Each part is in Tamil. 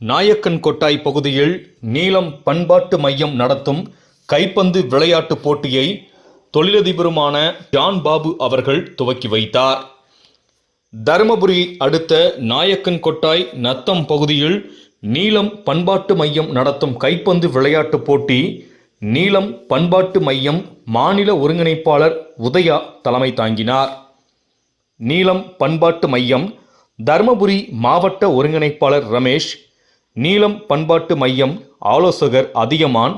நாயக்கன் கொட்டாய் பகுதியில் நீலம் பண்பாட்டு மையம் நடத்தும் கைப்பந்து விளையாட்டுப் போட்டியை தொழிலதிபருமான ஜான் பாபு அவர்கள் துவக்கி வைத்தார். தருமபுரி அடுத்த நாயக்கன் கொட்டாய் நத்தம் பகுதியில் நீலம் பண்பாட்டு மையம் நடத்தும் கைப்பந்து விளையாட்டுப் போட்டி நீலம் பண்பாட்டு மையம் மாநில ஒருங்கிணைப்பாளர் உதயா தலைமை தாங்கினார். நீலம் பண்பாட்டு மையம் தருமபுரி மாவட்ட ஒருங்கிணைப்பாளர் ரமேஷ் நீலம் பண்பாட்டு மையம் ஆலோசகர் அதியமான்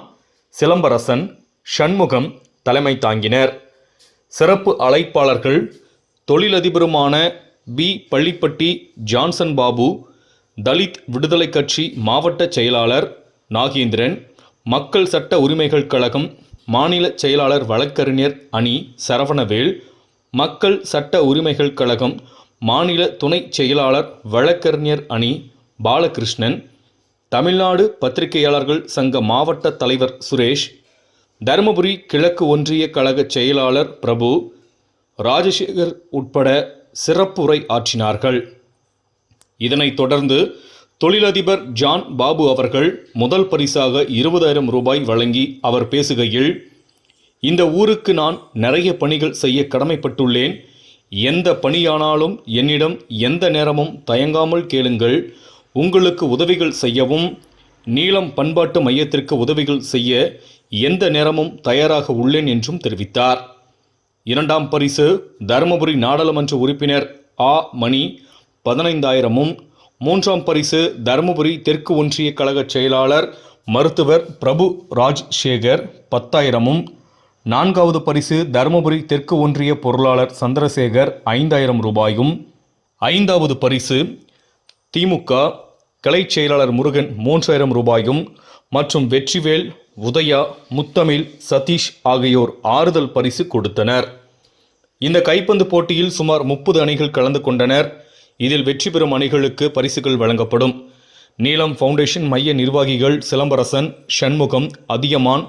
சிலம்பரசன் சண்முகம் தலைமை தாங்கினர். சிறப்பு அழைப்பாளர்கள் தொழிலதிபருமான பி. பள்ளிப்பட்டி ஜான்சன் பாபு தலித் விடுதலை கட்சி மாவட்ட செயலாளர் நாகேந்திரன் மக்கள் சட்ட உரிமைகள் கழகம் மாநில செயலாளர் வழக்கறிஞர் அணி சரவணவேல் மக்கள் சட்ட உரிமைகள் கழகம் மாநில துணை செயலாளர் வழக்கறிஞர் அணி பாலகிருஷ்ணன் தமிழ்நாடு பத்திரிகையாளர்கள் சங்க மாவட்ட தலைவர் சுரேஷ் தருமபுரி கிழக்கு ஒன்றிய கழக செயலாளர் பிரபு ராஜசேகர் உட்பட சிறப்புரை ஆற்றினார்கள். இதனைத் தொடர்ந்து தொழிலதிபர் ஜான் பாபு அவர்கள் முதல் பரிசாக இருபதாயிரம் ரூபாய் வழங்கி அவர் பேசுகையில் இந்த ஊருக்கு நான் நிறைய பணிகள் செய்ய கடமைப்பட்டுள்ளேன். எந்த பணியானாலும் என்னிடம் எந்த நேரமும் தயங்காமல் கேளுங்கள். உங்களுக்கு உதவிகள் செய்யவும் நீளம் பண்பாட்டு மையத்திற்கு உதவிகள் செய்ய எந்த நேரமும் தயாராக உள்ளேன் என்றும் தெரிவித்தார். இரண்டாம் பரிசு தருமபுரி நாடாளுமன்ற உறுப்பினர் ஆ. மணி பதினைந்தாயிரமும். மூன்றாம் பரிசு தருமபுரி தெற்கு ஒன்றிய கழக செயலாளர் மருத்துவர் பிரபு ராஜ்சேகர் பத்தாயிரமும். நான்காவது பரிசு தருமபுரி தெற்கு ஒன்றிய பொருளாளர் சந்திரசேகர் ஐந்தாயிரம் ரூபாயும். ஐந்தாவது பரிசு திமுக கலைச் செயலாளர் முருகன் மூன்றாயிரம் ரூபாயும் மற்றும் வெற்றிவேல் உதயா முத்தமிழ் சதீஷ் ஆகியோர் ஆறுதல் பரிசு கொடுத்தனர். இந்த கைப்பந்து போட்டியில் சுமார் முப்பது அணிகள் கலந்து கொண்டனர். இதில் வெற்றி பெறும் அணிகளுக்கு பரிசுகள் வழங்கப்படும். நீலம் ஃபவுண்டேஷன் மைய நிர்வாகிகள் சிலம்பரசன் சண்முகம் அதியமான்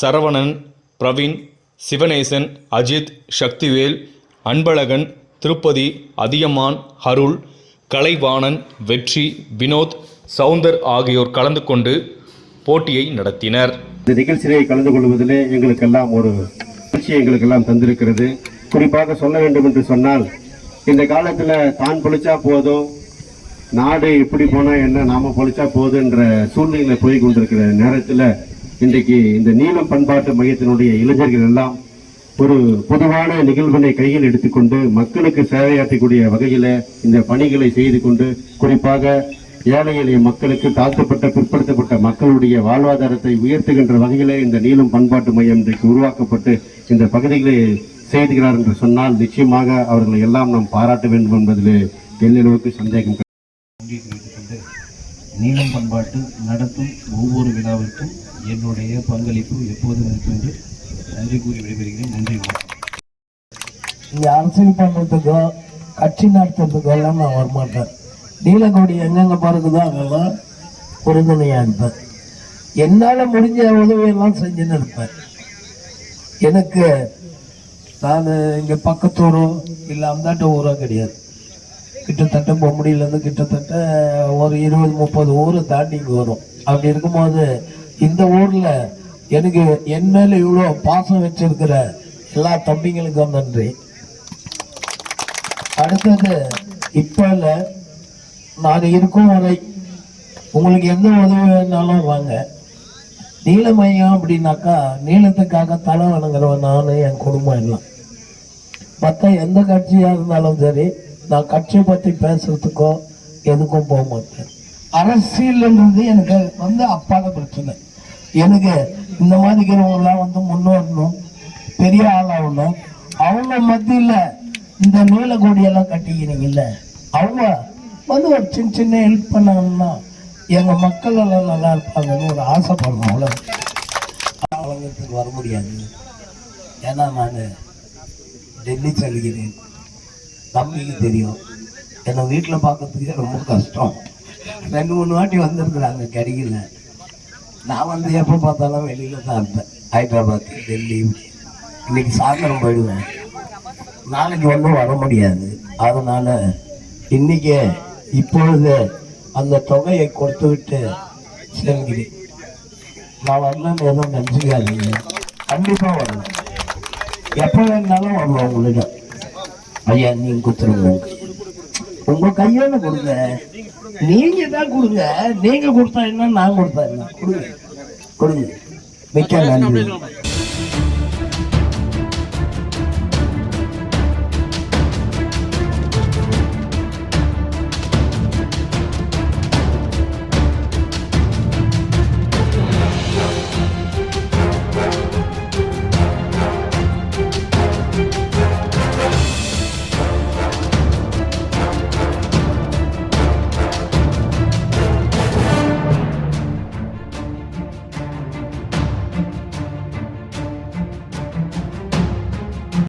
சரவணன் பிரவீன் சிவனேசன் அஜித் சக்திவேல் அன்பழகன் திருப்பதி அதியமான் அருள் கலைவாணன் வெற்றி வினோத் சவுந்தர் ஆகியோர் கலந்து கொண்டு போட்டியை நடத்தினர். இந்த நிகழ்ச்சியை கலந்து கொள்வதிலே எங்களுக்கெல்லாம் ஒரு மகிழ்ச்சியை எங்களுக்கெல்லாம் தந்திருக்கிறது. குறிப்பாக சொல்ல வேண்டும் என்று சொன்னால் இந்த காலத்தில் தான் பொழிச்சா போதும் நாடு இப்படி போனால் என்ன நாம் பொழிச்சா போதுன்ற சூழ்நிலை போய் கொண்டிருக்கிற நேரத்தில் இன்றைக்கு இந்த நீளம் பண்பாட்டு மையத்தினுடைய இளைஞர்கள் எல்லாம் ஒரு பொதுவான நிகழ்வினை கையில் எடுத்துக்கொண்டு மக்களுக்கு சேவையாற்றக்கூடிய வகையில் இந்த பணிகளை செய்து கொண்டு குறிப்பாக ஏழை எளிய மக்களுக்கு தாழ்த்தப்பட்ட பிற்படுத்தப்பட்ட மக்களுடைய வாழ்வாதாரத்தை உயர்த்துகின்ற வகையிலே இந்த நீளம் பண்பாட்டு மையம் இன்றைக்கு உருவாக்கப்பட்டு இந்த பகுதிகளை செய்துகிறார் என்று சொன்னால் நிச்சயமாக அவர்களை எல்லாம் நாம் பாராட்ட வேண்டும் என்பதில் எல்லளவுக்கு சந்தேகம் நீளம் பண்பாட்டு நடத்தும் ஒவ்வொரு விழாவிற்கும் என்னுடைய பங்களிப்பு எப்போதும் இருக்கும் என்று நன்றி கூறி விடைபெறுகிறேன். நன்றி இங்கே அரசியல் பண்ணுறதுக்கோ கட்சி நடத்துறதுக்கோ எல்லாம் நான் வரமாட்டேன். நீலக்கோடி எங்கெங்கே பிறகுதோ அங்கெல்லாம் உறுதுணையாக இருப்பேன். என்னால் முடிஞ்ச உதவியெல்லாம் செஞ்சுன்னு இருப்பேன். எனக்கு நான் இங்கே பக்கத்தூரோ இல்லை அந்தாட்ட ஊரோ கிடையாது. கிட்டத்தட்ட பொம்படியிலேருந்து கிட்டத்தட்ட ஒரு இருபது முப்பது ஊரை தாண்டி இங்கே வரும். அப்படி இருக்கும்போது இந்த ஊரில் எனக்கு என் மேலே இவ்வளோ பாசம் வச்சிருக்கிற எல்லா தம்பிங்களுக்கும் நன்றி. அடுத்தது இப்போ இல்லை நான் இருக்கும் வரை உங்களுக்கு எந்த உதவி வேணாலும் வாங்க. நீல மையம் அப்படின்னாக்கா நீளத்துக்காக தலை வணங்குறவன் நான் என் குடும்பம் எல்லாம். மற்ற எந்த கட்சியாக இருந்தாலும் சரி நான் கட்சியை பற்றி பேசுறதுக்கோ எதுக்கும் போக மாட்டேன். அரசியல்ன்றது எனக்கு வந்து அப்பாத பிரச்சனை. எனக்கு இந்த மாதிரி இருக்கிறவங்களாம் வந்து முன்னோரணும் பெரிய ஆளாகணும் அவங்க மத்தியில் இந்த நீலக்கொடியெல்லாம் கட்டிக்கிறீங்கல்ல அவங்க வந்து ஒரு சின்ன சின்ன ஹெல்ப் பண்ணாங்கன்னா எங்கள் மக்கள் எல்லாம் நல்லா இருப்பாங்கன்னு ஒரு ஆசைப்படுறோம் அவ்வளோ வழங்குறதுக்கு வர முடியாது. ஏன்னா நான் டெல்லி செல்கிறேன். தம்பிக்கு தெரியும். என்னை வீட்டில் பார்க்கறதுக்கே ரொம்ப கஷ்டம். ரெண்டு மூணு வாட்டி வந்திருக்குறாங்க கிடைக்கல நான் வந்து எப்போ பார்த்தாலும் வெளியில் தான் இருப்பேன். ஹைதராபாத் டெல்லி இன்னைக்கு சாயந்தரம் போயிடுவேன். நாளைக்கு ஒன்றும் வர முடியாது. அதனால் இன்னைக்கு இப்பொழுது அந்த தொகையை கொடுத்து விட்டு செல்கிறேன். நான் வரலன்னு எதுவும் நினச்சிக்காதீங்க. கண்டிப்பாக வரணும். எப்போ வேணாலும் வரணும் உங்களிடம். ஐயா நீங்க கொடுத்துருங்க. உங்க கையால கொடுங்க. நீங்க தான் கொடுங்க. நீங்க கொடுத்தா என்ன நான் கொடுத்தா என்ன? கொடுங்க. கொடுங்க. மிக்க நன்றி.